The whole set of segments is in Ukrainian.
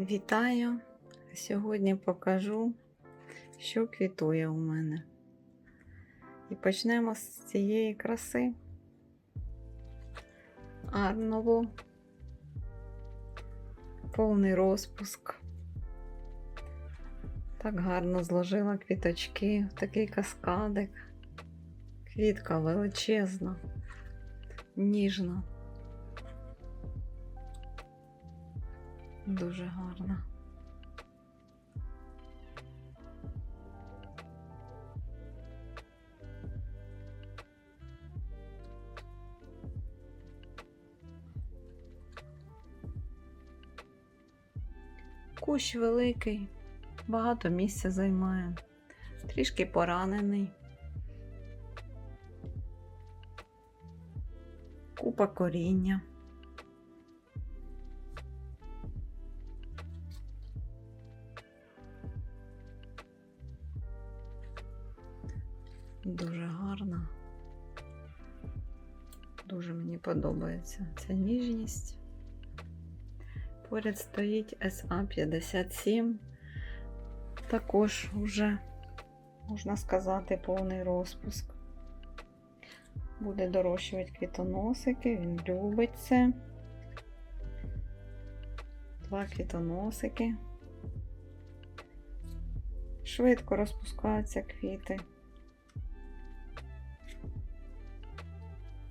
Вітаю! Сьогодні покажу, що квітує у мене. І почнемо з цієї краси. Арново. Повний розпуск. Так гарно зложила квіточки такий каскадик. Квітка величезна, ніжна. Дуже гарна. Кущ великий, багато місця займає, трішки поранений. Купа коріння. Дуже гарна. Дуже мені подобається ця ніжність. Поряд стоїть SA57. Також вже, можна сказати, повний розпуск. Буде дорощувати квітоносики, він любить це. Два квітоносики. Швидко розпускаються квіти.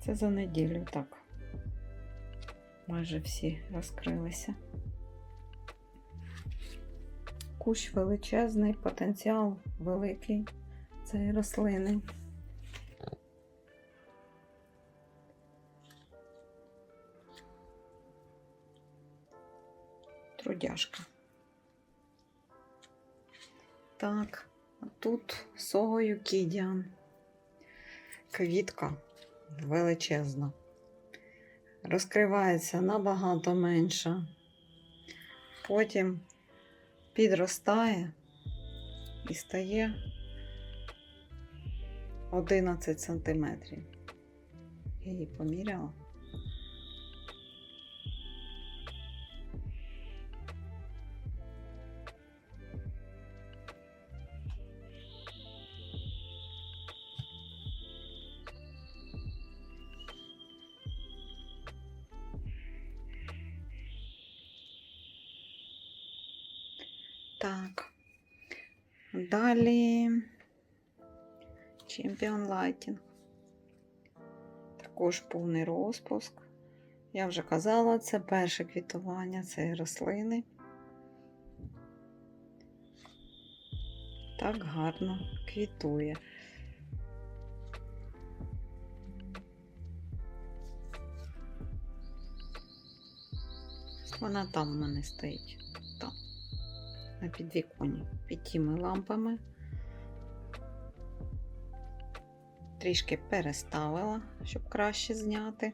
Це за неділю так. Майже всі розкрилися. Кущ величезний, потенціал великий цієї рослини. Трудяшка. Так, а тут согою кідіан. Квітка величезна. Розкривається набагато менше. Потім підростає і стає 11 сантиметрів. Я її поміряла. Так. Далі Champion Lighting. Також повний розпуск. Я вже казала, це перше квітування цієї рослини. Так гарно квітує. Вона там в мене стоїть. На підвіконі під лампами. Трішки переставила, щоб краще зняти.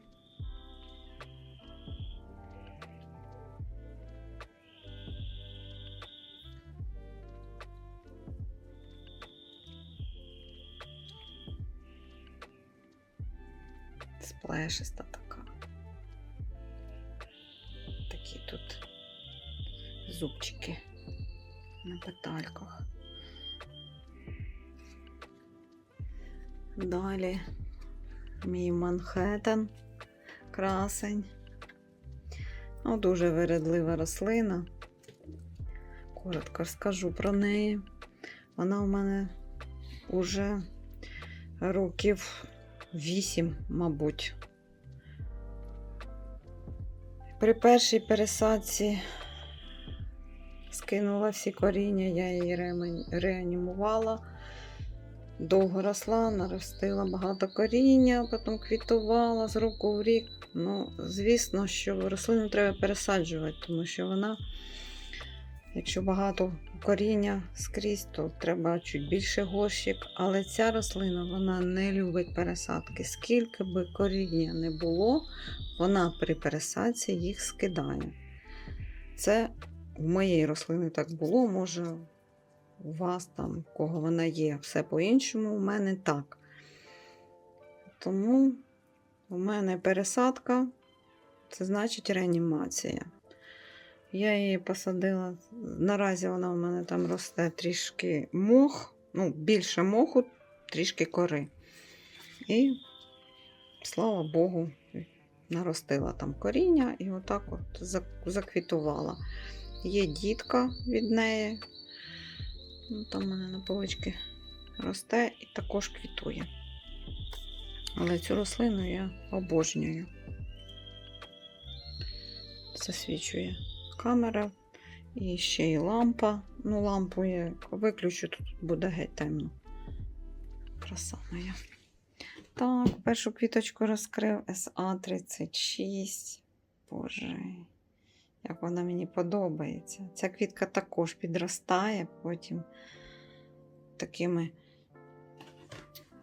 Сплешиста така. Такі тут зубчики на петальках. Далі мій Манхеттен, красень. Ну, дуже виредлива рослина. Коротко скажу про неї. Вона у мене уже років вісім, мабуть. При першій пересадці скинула всі коріння, я її реанімувала. Довго росла, наростила багато коріння, потім квітувала з року в рік. Ну, звісно, що рослину треба пересаджувати, тому що вона, якщо багато коріння скрізь, то треба чуть більше горщик. Але ця рослина вона не любить пересадки. Скільки би коріння не було, вона при пересадці їх скидає. Це у моєї рослини так було, може, у вас там, у кого вона є, все по-іншому, у мене так. Тому у мене пересадка це значить реанімація. Я її посадила. Наразі вона у мене там росте трішки мох, ну, більше моху, трішки кори. І, слава Богу, наростила там коріння і отак от заквітувала. Є дітка від неї. Ну, там у мене на поличці росте і також квітує. Але цю рослину я обожнюю. Засвічує камера і ще й лампа. Ну, лампу я виключу, тут буде геть темно. Краса моя. Так, першу квіточку розкрив СА36. Боже, як вона мені подобається. Ця квітка також підростає, потім такими.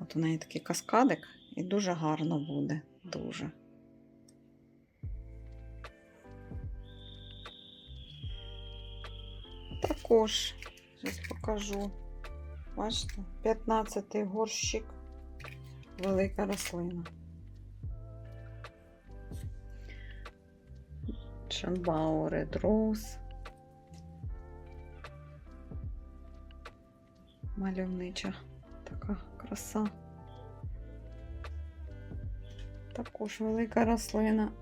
От у неї такий каскадик, і дуже гарно буде. Дуже. Також, зараз покажу. Бачите, 15-й горщик, велика рослина. Шанбау Red Rose. Мальовнича така краса. Також велика рослина.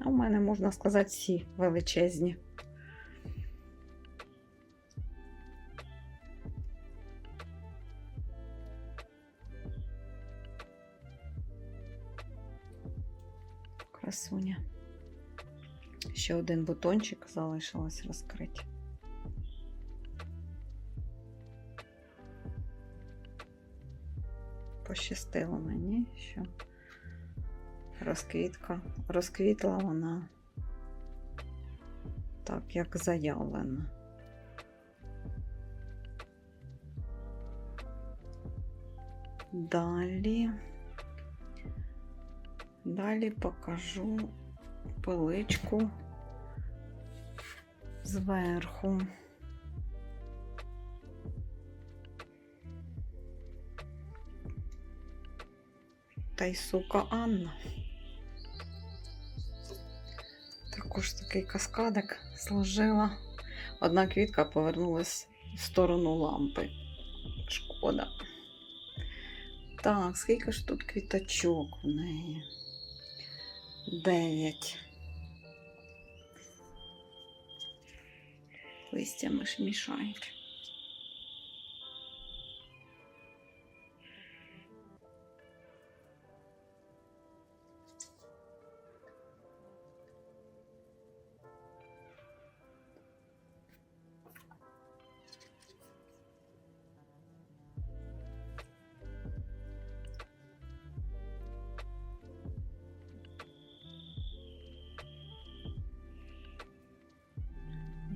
А в мене, можна сказати, всі величезні. Красуня. Ще один бутончик залишилось розкрити. Пощастило мені, що розквітка, розквітла вона так, як заявлено. Далі. Далі покажу поличку зверху. Та й сука Анна. Також такий каскадик зложила. Одна квітка повернулась в сторону лампи. Шкода. Так, скільки ж тут квіточок в неї? Дев'ять. Листями мішають.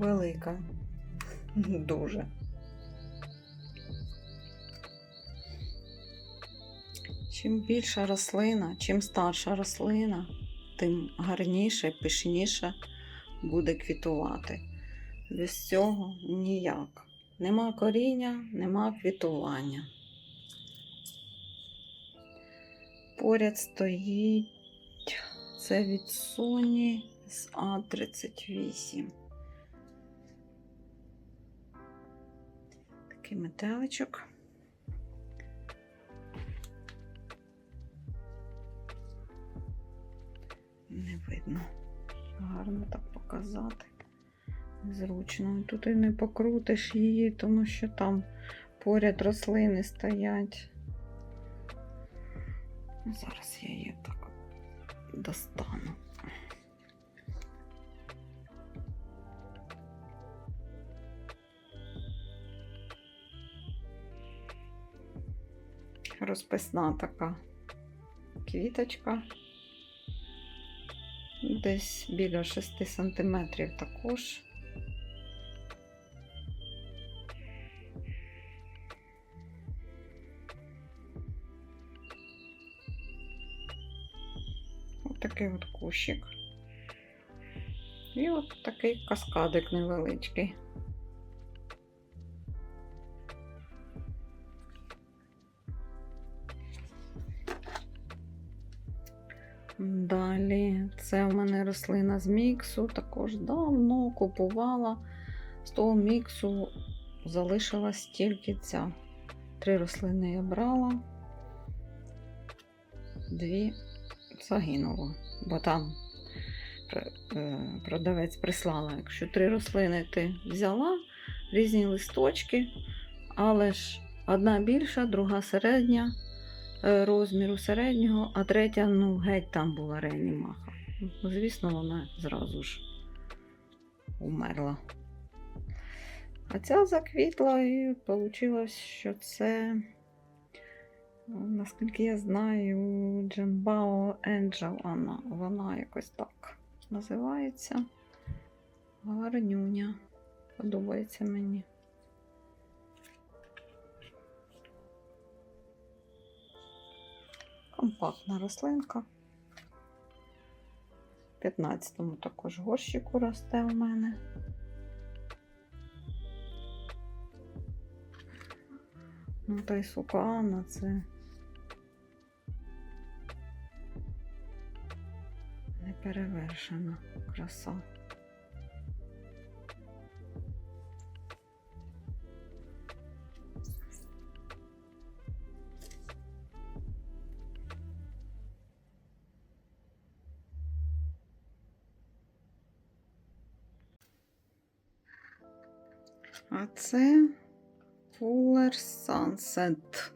Велика. Дуже. Чим більша рослина, чим старша рослина, тим гарніше, пишніше буде квітувати. Без цього ніяк. Нема коріння, нема квітування. Поряд стоїть це від Sony SA38. Такий метеличок. Не видно. Гарно так показати. Зручно. Тут і не покрутиш її, тому що там поряд рослини стоять. Зараз я її так достану. Розписна така квіточка. Десь біля 6 сантиметрів також. Ось такий от кущик. І от такий каскадик невеличкий. Це в мене рослина з міксу, також давно купувала. З того міксу залишилась тільки ця. Три рослини я брала, дві загинуло, бо там е, продавець прислала. Якщо три рослини ти взяла, різні листочки, але ж одна більша, друга середня е, розміру середнього, а третя, ну, геть там була реанімаха. Ну, Звісно, вона зразу ж умерла. А ця заквітла і вийшло, що це, ну, наскільки я знаю, Джанбао Angel вона, вона якось так називається. Гарнюня. Подобається мені. Компактна рослинка. В 15-му також горщику росте у мене. Ну, та й сукана це. Неперевершена краса. А це Fuller Sunset.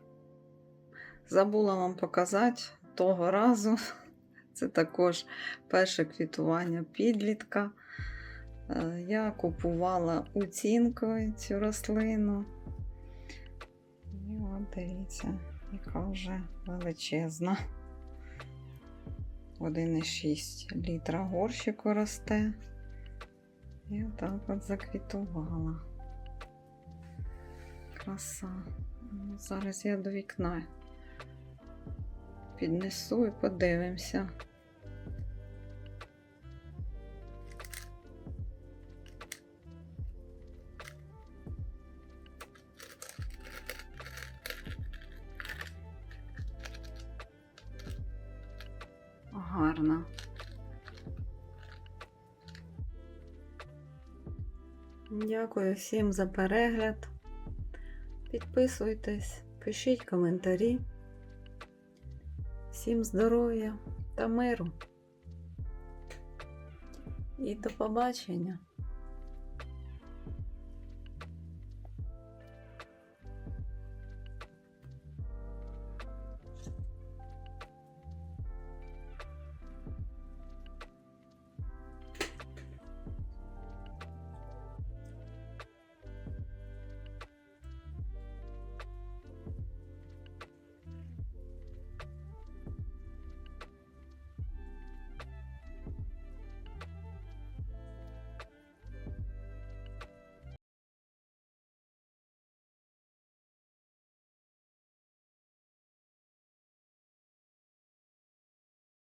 Забула вам показати того разу. Це також перше квітування підлітка. Е, Я купувала оцінкою цю рослину. І от дивіться, яка вже величезна. 1,6 літра горщику росте. І отак от заквітувала. Краса. Зараз я до вікна піднесу і подивимося. Гарно. Дякую всім за перегляд. Підписуйтесь, пишіть коментарі. Всім здоров'я та миру. І до побачення!